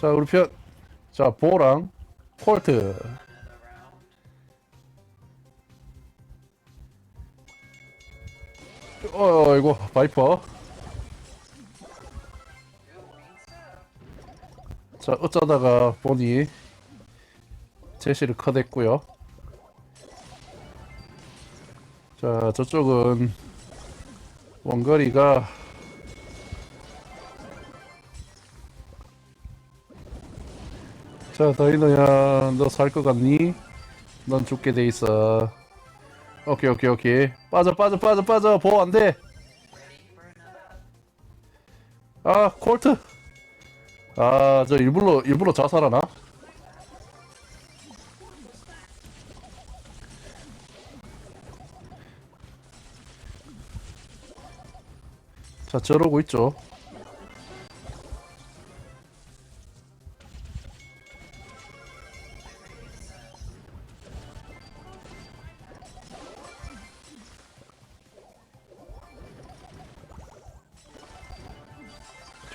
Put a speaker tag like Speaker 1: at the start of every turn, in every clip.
Speaker 1: 자 우리 편. 자 보랑 콜트. 어 이거 바이퍼. 자 어쩌다가 보니 제시를 컷했고요. 자 저쪽은 원거리가 자 다이너야 너 살 것 같니? 넌 죽게 돼 있어. 오케이 오케이 오케이 빠져 빠져 빠져 빠져 보호 안 돼. 아 콜트. 아 저 일부러 일부러 자살하나? 자 저러고 있죠.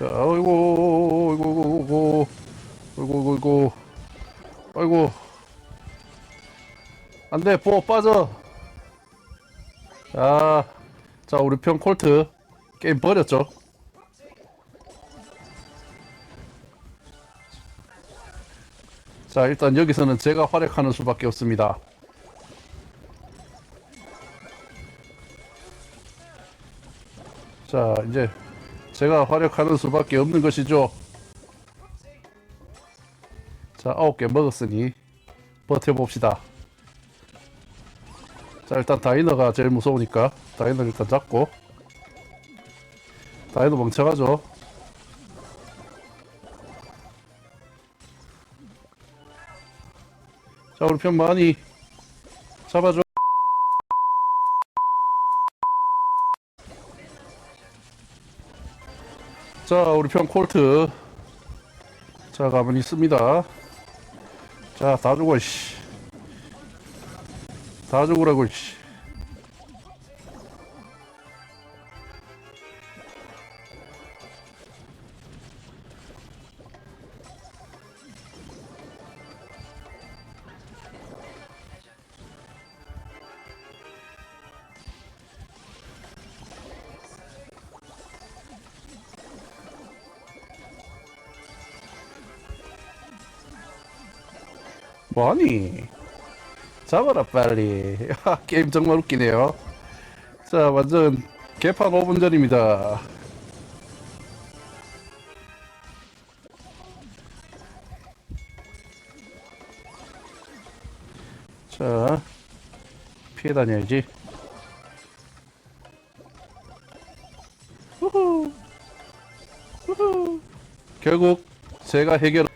Speaker 1: 자, 아이고, 아이고, 아이고, 아이고, 아이고, 아이고, 안 돼, 보 빠져. 자, 자, 우리 편 콜트 게임 버렸죠. 자, 일단 여기서는 제가 활약하는 수밖에 없습니다. 자, 이제 제가 활약하는 수밖에 없는 것이죠. 자, 아홉 개 먹었으니 버텨봅시다. 자, 일단 다이너가 제일 무서우니까 다이너 일단 잡고 다이너 멍청하죠. 자, 우리 편 많이 잡아줘. 자, 우리 편 콜트. 자, 가만히 있습니다. 자, 다 죽어, 씨. 다 죽으라고, 씨. 뭐하니? 잡아라 빨리. 야, 게임 정말 웃기네요. 자 완전 개판 5분 전입니다. 자 피해 다녀야지. 우후. 우후. 결국 제가 해결